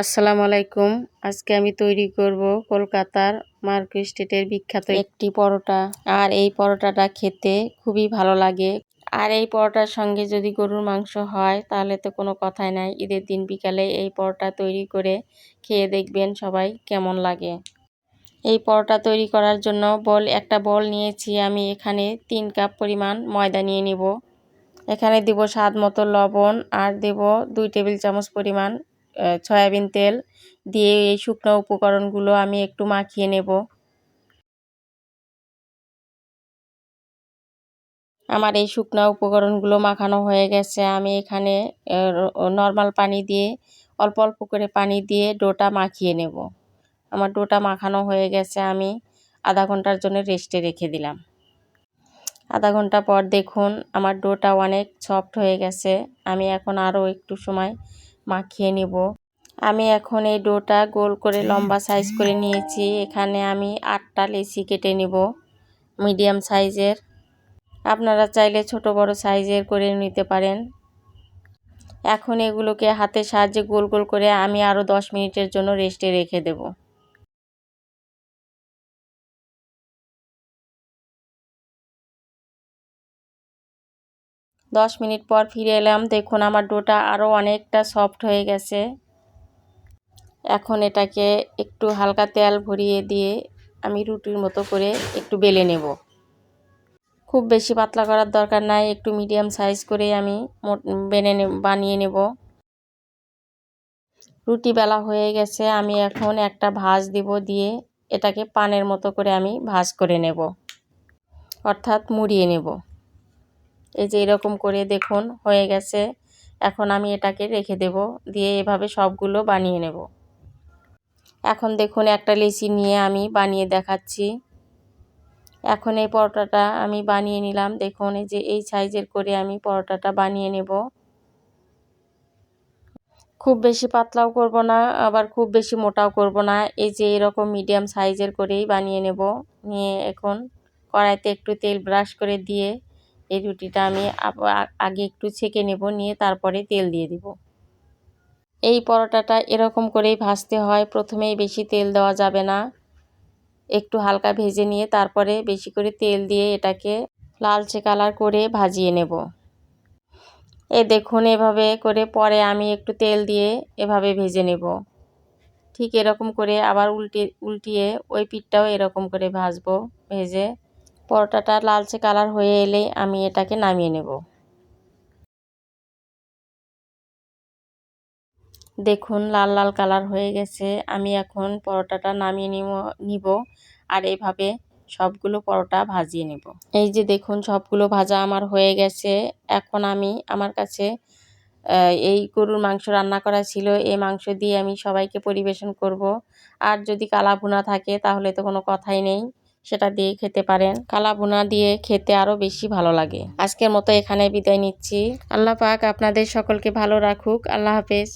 আসসালামু আলাইকুম। আজকে আমি তৈরি করব কলকাতার মার্কেট স্ট্রিটের বিখ্যাত একটি পরোটা। আর এই পরোটাটা খেতে খুবই ভালো লাগে। আর এই পরোটার সঙ্গে যদি গরুর মাংস হয়, তাহলে তো কোনো কথাই নাই। ঈদের দিন বিকালে এই পরোটা তৈরি করে খেয়ে দেখবেন সবাই কেমন লাগে। এই পরোটা তৈরি করার জন্য বল, একটা বল নিয়েছি। আমি এখানে তিন কাপ পরিমাণ ময়দা নিয়ে নিব। এখানে দিব স্বাদ মতো লবণ আর দেব দুই টেবিল চামচ পরিমাণ সয়াবিন তেল দিয়ে এই শুকনো উপকরণগুলো আমি একটু মাখিয়ে নেব। আমার এই শুকনো উপকরণগুলো মাখানো হয়ে গেছে। আমি এখানে নর্মাল পানি দিয়ে, অল্প অল্প করে পানি দিয়ে ডোটা মাখিয়ে নেব। আমার ডোটা মাখানো হয়ে গেছে। আমি আধা ঘণ্টার জন্য রেস্টে রেখে দিলাম। আধা ঘণ্টা পর দেখুন, আমার ডোটা অনেক সফট হয়ে গেছে। আমি এখন আরও একটু সময় মাখিয়ে নেব। আমি এখন এই ডোটা গোল করে লম্বা সাইজ করে নিয়েছি। এখানে আমি আটটা লেচি কেটে নেব মিডিয়াম সাইজের। আপনারা চাইলে ছোট বড় সাইজের করে নিতে পারেন। এখন এগুলোকে হাতের সাহায্যে গোল গোল করে আমি আরও দশ মিনিটের জন্য রেস্টে রেখে দেব। দশ মিনিট পর ফিরে এলাম। দেখুন, আমার ডোটা আরও অনেকটা সফট হয়ে গেছে। এখন এটাকে একটু হালকা তেল ভরিয়ে দিয়ে আমি রুটির মতো করে একটু বেলে নেব। খুব বেশি পাতলা করার দরকার নাই, একটু মিডিয়াম সাইজ করে আমি বেনে বানিয়ে নেব। রুটি বেলা হয়ে গেছে, আমি এখন একটা ভাজ দিব দিয়ে এটাকে পানের মতো করে আমি ভাজ করে নেব। অর্থাৎ মুড়িয়ে নেব। এই যে এরকম করে দেখুন, হয়ে গেছে। এখন আমি এটাকে রেখে দেব, দিয়ে এভাবে সবগুলো বানিয়ে নেব। এখন দেখুন, একটা লিচি নিয়ে আমি বানিয়ে দেখাচ্ছি। এখন এই পরোটাটা আমি বানিয়ে নিলাম। দেখুন, এই যে এই সাইজের করে আমি পরোটাটা বানিয়ে নেব। খুব বেশি পাতলাও করব না, আবার খুব বেশি মোটাও করব না। এই যে এরকম মিডিয়াম সাইজের করেই বানিয়ে নেব। নিয়ে এখন কড়াইতে একটু তেল ব্রাশ করে দিয়ে এই রুটিটা আমি আগে একটু ছেঁকে নেব, নিয়ে তারপরে তেল দিয়ে দিব। এই পরোটাটা এরকম করেই ভাজতে হয়। প্রথমেই বেশি তেল দেওয়া যাবে না। একটু হালকা ভেজে নিয়ে তারপরে বেশি করে তেল দিয়ে এটাকে লালচে কালার করে ভাজিয়ে নেব। এ দেখুন, এভাবে করে পরে আমি একটু তেল দিয়ে এভাবে ভেজে নেব। ঠিক এরকম করে আবার উল্টে উল্টিয়ে ওই পিঠটাও এরকম করে ভাজবো, ভেজে। পরোটাটা লালচে কালার হয়ে এলে আমি এটাকে নামিয়ে নেব। দেখুন, লাল লাল কালার হয়ে গেছে। আমি এখন পরোটাটা নামিয়ে নিব আর এভাবে সবগুলো পরোটা ভাজিয়ে নেব। এই যে দেখুন, সবগুলো ভাজা আমার হয়ে গেছে। এখন আমি আমার কাছে এই গরুর মাংস রান্না করা ছিল এই মাংস দিয়ে আমি সবাইকে পরিবেশন করব। আর যদি কালা ভুনা থাকে তাহলে তো কোনো কথাই নেই। সেটা দিয়ে খেতে পারেন। কালা বোনা দিয়ে খেতে আরও বেশি ভালো লাগে। আজকের মতো এখানে বিদায় নিচ্ছি। আল্লাহ পাক আপনাদের সকলকে ভালো রাখুক। আল্লাহ হাফেজ।